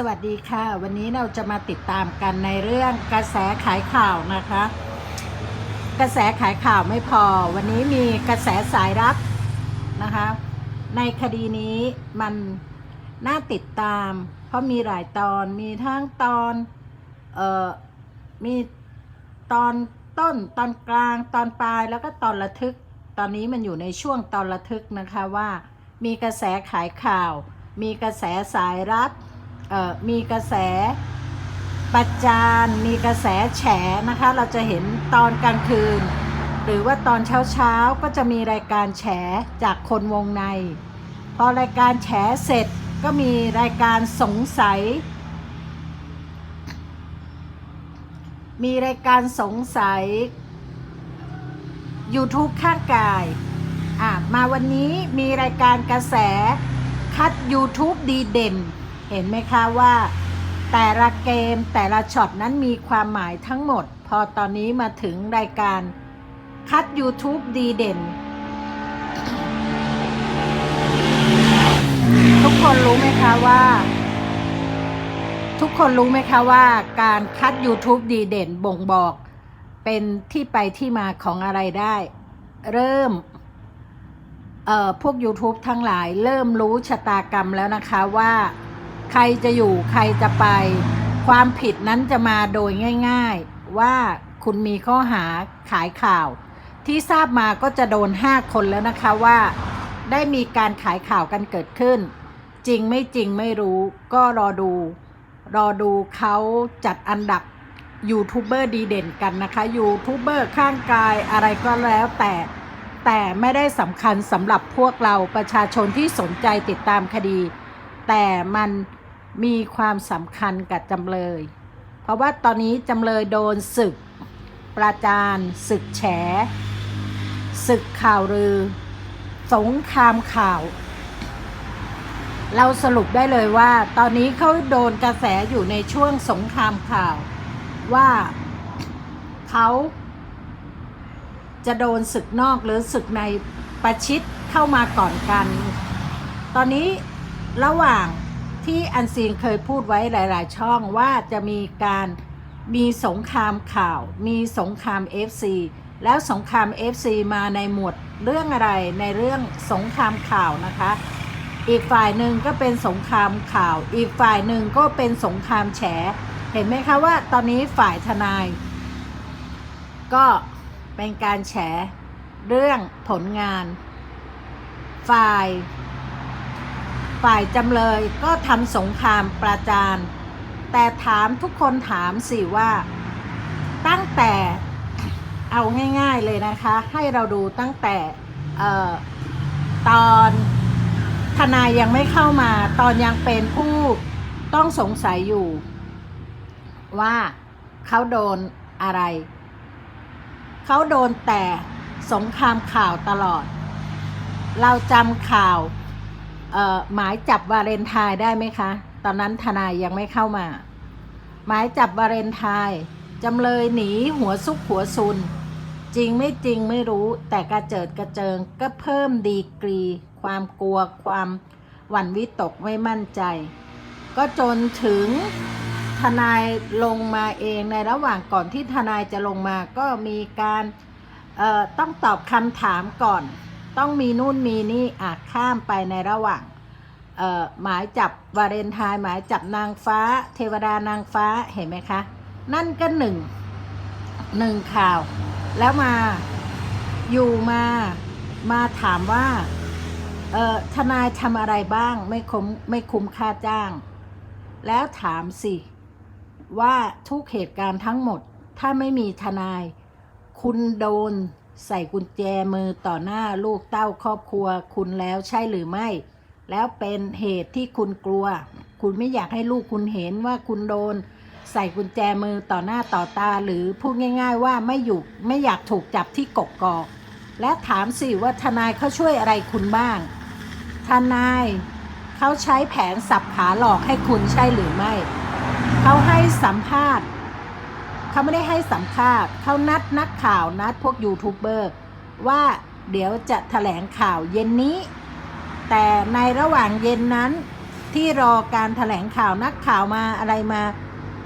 สวัสดีค่ะ วันนี้เราจะมาติดตามกันในเรื่องกระแสขายข่าวนะคะ กระแสขายข่าวไม่พอ วันนี้มีกระแสสายรับนะคะ ในคดีนี้มันน่าติดตาม เพราะมีหลายตอนมีทั้งตอนเอ่อมีตอนต้นตอนกลางตอนปลายแล้วก็ตอนระทึก ตอนนี้มันอยู่ในช่วงตอนระทึกนะคะว่า มีกระแสขายข่าว มีกระแสสายรับ มีกระแสประจานมีกระแสแฉนะคะ เราจะเห็นตอนกลางคืน หรือว่าตอนเช้าเช้าๆก็จะมีรายการแฉจากคนวงใน พอรายการแฉเสร็จก็มีรายการสงสัย มีรายการสงสัย YouTube ข้างกายอะมาวันนี้มีรายการกระแสคัด YouTube ดีเด่น เห็นไหมคะว่า แต่ละเกมแต่ละช็อตนั้นมีความหมายทั้งหมด พอตอนนี้มาถึงรายการคัด YouTube ดีเด่น ทุกคนรู้ไหมคะว่า ทุกคนรู้ไหมคะว่าการคัด YouTube ดีเด่นบ่งบอกเป็นที่ไปที่มาของอะไรได้ เริ่มเอ่อพวก YouTube ทั้งหลายเริ่มรู้ชะตากรรมแล้วนะคะว่า ใครจะอยู่ใครจะไป ความผิดนั้นจะมาโดยง่าย ๆ ว่าคุณมีข้อหาขายข่าว ที่ทราบมาก็จะโดน 5 คนแล้วนะคะว่า ได้มีการขายข่าวกันเกิดขึ้น จริงไม่จริงไม่รู้ก็รอดู รอดูเขาจัดอันดับยูทูบเบอร์ดีเด่นกันนะคะยูทูบเบอร์ข้างกายอะไรก็แล้วแต่ แต่ไม่ได้สำคัญสำหรับพวกเราประชาชนที่สนใจติดตามคดี แต่มัน มีความสำคัญกับจำเลย เพราะว่าตอนนี้จำเลยโดนศึก ประจานศึกแฉศึกข่าวลือ สงครามข่าว เราสรุปได้เลยว่า ตอนนี้เขาโดนกระแสอยู่ในช่วงสงครามข่าว ว่าเขาจะโดนศึกนอกหรือศึกในประชิดเข้ามาก่อนกัน ตอนนี้ระหว่าง ที่อันซีนเคยพูดไว้หลาย ๆ ช่องว่าจะมีการมีสงครามข่าว มีสงคราม FC แล้วสงคราม FC มาในหมวดเรื่องอะไรในเรื่องสงครามข่าวนะคะ อีกฝ่ายหนึ่งก็เป็นสงครามข่าว อีกฝ่ายหนึ่งก็เป็นสงครามแฉ เห็นไหมคะว่าตอนนี้ฝ่ายทนาย ก็เป็นการแฉเรื่องผลงาน ฝ่าย ฝ่ายจำเลยก็ทำสงครามประจาน แต่ถามทุกคนถามสิว่า ตั้งแต่เอาง่ายๆเลยนะคะ ให้เราดูตั้งแต่อตอนทนายยังไม่เข้ามาตอนยังเป็นผู้ต้องสงสัยอยู่ ว่าเขาโดนอะไร เขาโดนแต่สงครามข่าวตลอด เราจำข่าว หมายจับวาเลนไทน์ได้ไหมคะ ตอนนั้นทนายยังไม่เข้ามา หมายจับวาเลนไทน์จำเลยหนีหัวซุกหัวซุน จริงไม่จริงไม่รู้แต่กระเจิดกระเจิงก็เพิ่มดีกรี ความกลัวความหวั่นวิตกไม่มั่นใจ ก็จนถึงทนายลงมาเองในระหว่างก่อนที่ทนายจะลงมาก็มีการต้องตอบคำถามก่อน ต้องมีนู่นมีนี่อาจข้ามไปในระหว่างหมายจับวาเลนไทน์หมายจับนางฟ้า เทวดานางฟ้าเห็นไหมคะ นั่นก็หนึ่งหนึ่งข่าว แล้วมาอยู่มามาถามว่าทนายทำอะไรบ้างไม่คุ้มไม่คุ้มค่าจ้าง แล้วถามสิ ว่าทุกเหตุการณ์ทั้งหมดถ้าไม่มีทนาย คุณโดน ใส่กุญแจมือต่อหน้าลูกเต้าครอบครัวคุณแล้วใช่หรือไม่ แล้วเป็นเหตุที่คุณกลัว คุณไม่อยากให้ลูกคุณเห็นว่าคุณโดน ใส่กุญแจมือต่อหน้าต่อตาหรือพูดง่าย ๆ ว่าไม่อยู่ไม่อยากถูกจับที่กกกอกและถามสิว่าทนายเขาช่วยอะไรคุณบ้าง ทนายเขาใช้แผนสับขาหลอกให้คุณใช่หรือไม่ เขาให้สัมภาษณ์ เขาไม่ได้ให้สัมภาษณ์เขานัดนักข่าวนัดพวกยูทูบเบอร์ว่าเดี๋ยวจะแถลงข่าวเย็นนี้ แต่ในระหว่างเย็นนั้นที่รอการแถลงข่าวนักข่าวมาอะไรมา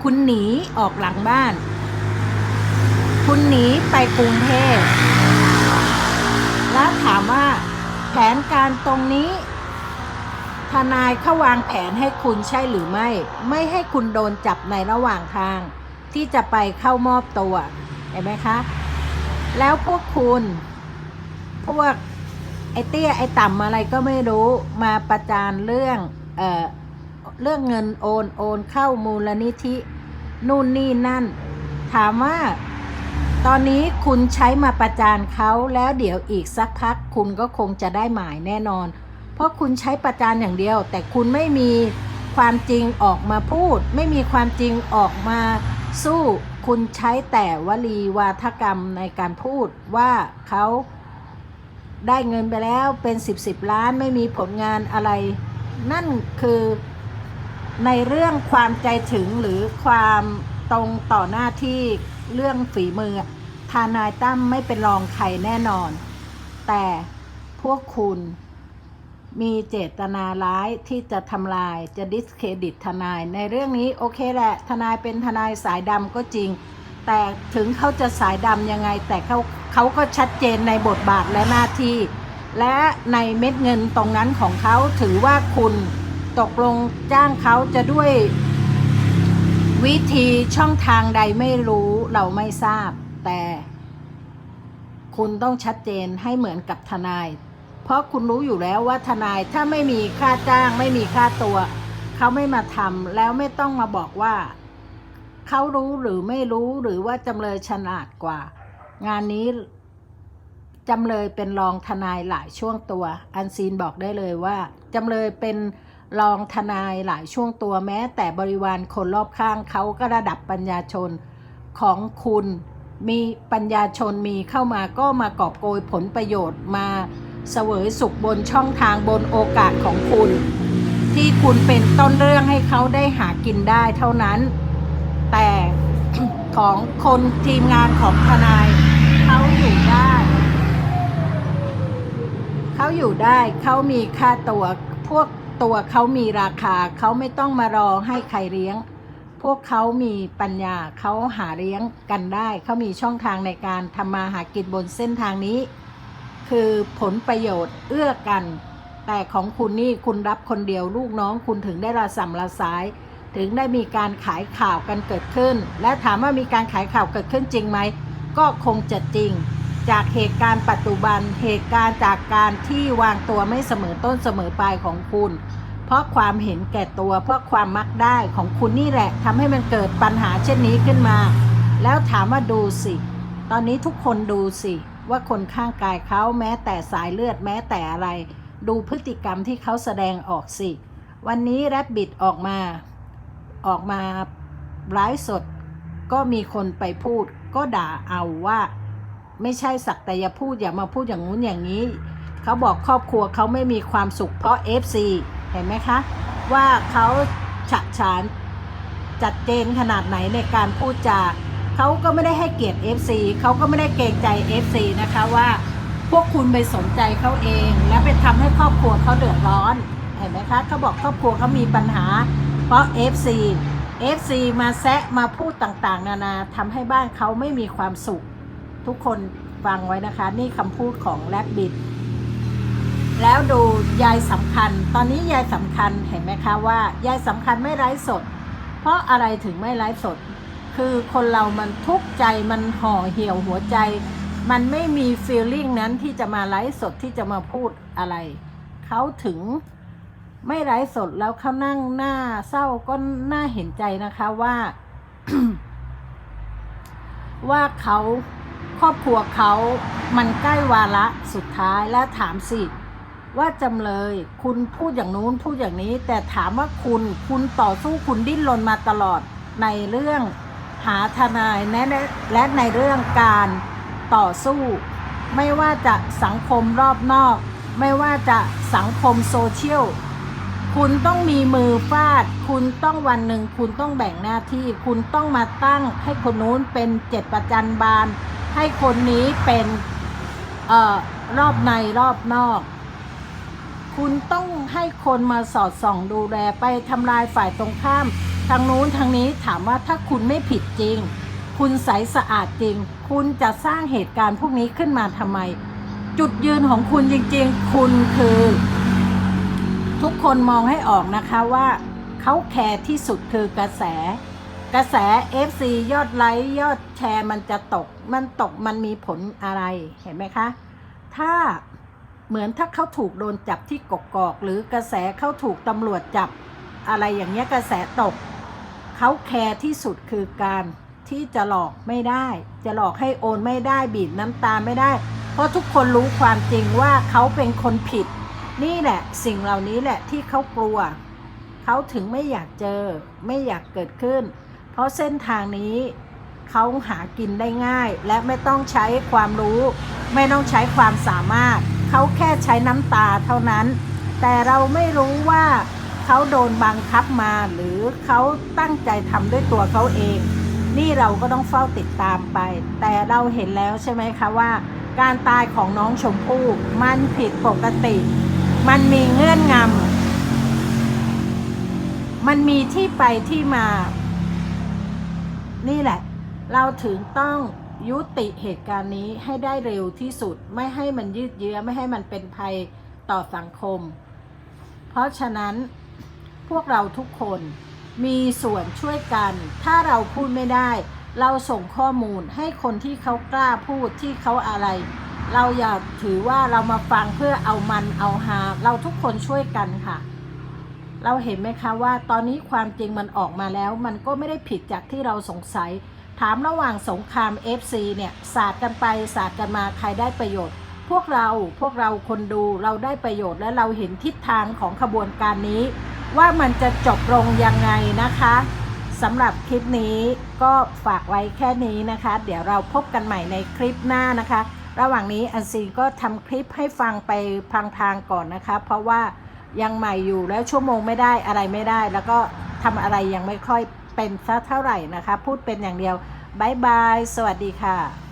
คุณหนีออกหลังบ้าน คุณหนีไปกรุงเทพแล้วถามว่าแผนการตรงนี้ ทนายเขาวางแผนให้คุณใช่หรือไม่ ไม่ให้คุณโดนจับในระหว่างทาง ที่จะไปเข้ามอบตัว เห็นไหมคะ แล้วพวกคุณพวกไอ้เตี้ยไอ้ต่ำอะไรก็ไม่รู้มาประจานเรื่องเอ่อเรื่องเงินโอนโอนเข้ามูลนิธินู่นนี่นั่น ถามว่า ตอนนี้คุณใช้มาประจานเขาแล้วเดี๋ยวอีกสักพัก คุณก็คงจะได้หมายแน่นอน เพราะคุณใช้ประจานอย่างเดียว แต่คุณไม่มีความจริงออกมาพูด ไม่มีความจริงออกมา สู้คุณใช้แต่วลีวาทกรรมในการพูดว่าเขาได้เงินไปแล้วเป็นสิบสิบล้านไม่มีผลงานอะไร นั่นคือในเรื่องความใจถึงหรือความตรงต่อหน้าที่เรื่องฝีมือ ทานายตั้มไม่เป็นรองใครแน่นอน แต่พวกคุณ มีเจตนาร้ายที่จะทำลายจะดิสเครดิตทนาย ในเรื่องนี้โอเคแหละ ทนายเป็นทนายสายดำก็จริง แต่ถึงเขาจะสายดำยังไง แต่เขาเขาก็ชัดเจนในบทบาทและหน้าที่ และในเม็ดเงินตรงนั้นของเขาถือว่าคุณตกลงจ้างเขาจะด้วย วิธีช่องทางใดไม่รู้เราไม่ทราบ แต่ คุณต้องชัดเจนให้เหมือนกับทนาย ราะคุณรู้อยู่แล้วว่าทนายถ้าไม่มีค่าจ้างไม่มีค่าตัว เขาไม่มาทำแล้วไม่ต้องมาบอกว่า เขารู้หรือไม่รู้หรือว่าจำเลยฉลาดกว่า งานนี้จำเลยเป็นรองทนายหลายช่วงตัว อันซีนบอกได้เลยว่าจำเลยเป็นรองทนายหลายช่วงตัวแม้ แต่บริวารคนรอบข้างเขาก็ระดับปัญญาชนของคุณมีปัญญาชนมีเข้ามาก็มากอบโกยผลประโยชน์มา เสวยสุขบนช่องทางบนโอกาสของคุณ ที่คุณเป็นต้นเรื่องให้เขาได้หากินได้เท่านั้น แต่ของคนทีมงานของทนายเขาอยู่ได้ เขาอยู่ได้เขามีค่าตัวพวกตัวเขามีราคาเขาไม่ต้องมารอให้ใครเลี้ยง พวกเขามีปัญญาเขาหาเลี้ยงกันได้ เขามีช่องทางในการทำมาหากินบนเส้นทางนี้ คือผลประโยชน์เอื้อกัน แต่ของคุณนี่คุณรับคนเดียวลูกน้องคุณถึงได้ระสำระสาย ถึงได้มีการขายข่าวกันเกิดขึ้น และถามว่ามีการขายข่าวเกิดขึ้นจริงไหม ก็คงจะจริง จากเหตุการณ์ปัจจุบันเหตุการณ์จากการที่วางตัวไม่เสมอต้นเสมอปลายของคุณ เพราะความเห็นแก่ตัว เพราะความมักได้ของคุณนี่แหละทำให้มันเกิดปัญหาเช่นนี้ขึ้นมา แล้วถามว่าดูสิ ตอนนี้ทุกคนดูสิ ว่าคนข้างกายเขาแม้แต่สายเลือดแม้แต่อะไร ดูพฤติกรรมที่เขาแสดงออกสิ วันนี้แรบบิดออกมาออกมาไลฟ์สด ก็มีคนไปพูด ก็ด่าเอาว่า ไม่ใช่สักแต่อย่าพูดอย่ามาพูดอย่างงู้นอย่างนี้ เขาบอกครอบครัวเขาไม่มีความสุขเพราะ FC เห็นไหมคะ ว่าเขาฉะฉานจัดเจนขนาดไหนในการพูดจา เขาก็ไม่ได้ให้เกียรติ FC เขาก็ไม่ได้เกรงใจ FC นะคะว่าพวกคุณไปสนใจเขาเอง และไปทำให้ครอบครัวเขาเดือดร้อนเห็นไหมคะเขาบอกครอบครัวเขามีปัญหา เพราะ FC FC มาแซะมาพูดต่างๆ นานาทำให้บ้านเขาไม่มีความสุข ทุกคนฟังไว้นะคะ นี่คำพูดของแรบบิดแล้วดูยายสำคัญ ตอนนี้ยายสำคัญเห็นไหมคะว่ายายสำคัญไม่ไร้สด เพราะอะไรถึงไม่ไร้สด คือคนเรามันทุกข์ใจมันห่อเหี่ยวหัวใจ มันไม่มีฟีลลิ่งนั้นที่จะมาไลฟ์สดที่จะมาพูดอะไร เขาถึงไม่ไลฟ์สดแล้วเขานั่งหน้าเศร้าก็น่าเห็นใจนะคะว่า ว่าเขาครอบครัวเขามันใกล้วาระสุดท้ายและถามสิว่าจำเลยคุณพูดอย่างนู้นพูดอย่างนี้ แต่ถามว่าคุณคุณต่อสู้คุณดิ้นรนมาตลอดในเรื่อง หาทนายและและในเรื่องการต่อสู้ ไม่ว่าจะสังคมรอบนอก ไม่ว่าจะสังคมโซเชียลคุณต้องมีมือฟาด คุณต้องวันหนึ่ง คุณต้องแบ่งหน้าที่ คุณต้องมาตั้งให้คนนู้นเป็นเจ็ดประจันบาล ให้คนนี้เป็นเอ่อรอบในรอบนอก คุณต้องให้คนมาสอดส่องดูแลไปทำลายฝ่ายตรงข้าม ทางนู้นทางนี้ถามว่าถ้าคุณไม่ผิดจริง คุณใสสะอาดจริง คุณจะสร้างเหตุการณ์พวกนี้ขึ้นมาทำไม จุดยืนของคุณจริงๆ คุณคือ ทุกคนมองให้ออกนะคะว่าเขาแคร์ที่สุดคือกระแส กระแส FC ยอดไลค์ยอดแชร์มันจะตก มันตกมันมีผลอะไรเห็นไหมคะ ถ้าเหมือนถ้าเขาถูกโดนจับที่กกอก หรือกระแสเขาถูกตำรวจจับ อะไรอย่างเงี้ยกระแสตก เขาแคร์ที่สุดคือการที่จะหลอกไม่ได้ จะหลอกให้โอนไม่ได้บีบน้ำตาไม่ได้ เพราะทุกคนรู้ความจริงว่าเขาเป็นคนผิด นี่แหละสิ่งเหล่านี้แหละที่เขากลัว เขาถึงไม่อยากเจอไม่อยากเกิดขึ้น เพราะเส้นทางนี้เขาหากินได้ง่าย และไม่ต้องใช้ความรู้ ไม่ต้องใช้ความสามารถ เขาแค่ใช้น้ำตาเท่านั้น แต่เราไม่รู้ว่า เขาโดนบังคับมา หรือเขาตั้งใจทำด้วยตัวเขาเอง นี่เราก็ต้องเฝ้าติดตามไป แต่เราเห็นแล้วใช่ไหมคะว่า การตายของน้องชมพู่มันผิดปกติ มันมีเงื่อนงำมันมีที่ไปที่มา นี่แหละ เราถึงต้องยุติเหตุการณ์นี้ให้ได้เร็วที่สุดไม่ให้มันยืดเยื้อไม่ให้มันเป็นภัยต่อสังคม เพราะฉะนั้น พวกเราทุกคนมีส่วนช่วยกัน ถ้าเราพูดไม่ได้ เราส่งข้อมูลให้คนที่เขากล้าพูดที่เขาอะไร เราอย่าถือว่าเรามาฟังเพื่อเอามันเอาหา เราทุกคนช่วยกันค่ะ เราเห็นไหมคะว่าตอนนี้ความจริงมันออกมาแล้ว มันก็ไม่ได้ผิดจากที่เราสงสัย ถามระหว่างสงคราม FC เนี่ยสาดกันไปสาดกันมาใครได้ประโยชน์ พวกเราพวกเราคนดูเราได้ประโยชน์และเราเห็นทิศทางของขบวนการนี้ ว่ามันจะจบลงยังไงนะคะสำหรับคลิปนี้ก็ฝากไว้แค่นี้นะคะ เดี๋ยวเราพบกันใหม่ในคลิปหน้านะคะ ระหว่างนี้อันซีก็ทำคลิปให้ฟังไปพลางทางก่อนนะคะ เพราะว่ายังใหม่อยู่แล้วชั่วโมงไม่ได้อะไรไม่ได้ แล้วก็ทำอะไรยังไม่ค่อยเป็นสักเท่าไหร่นะคะ พูดเป็นอย่างเดียวบายบาย สวัสดีค่ะ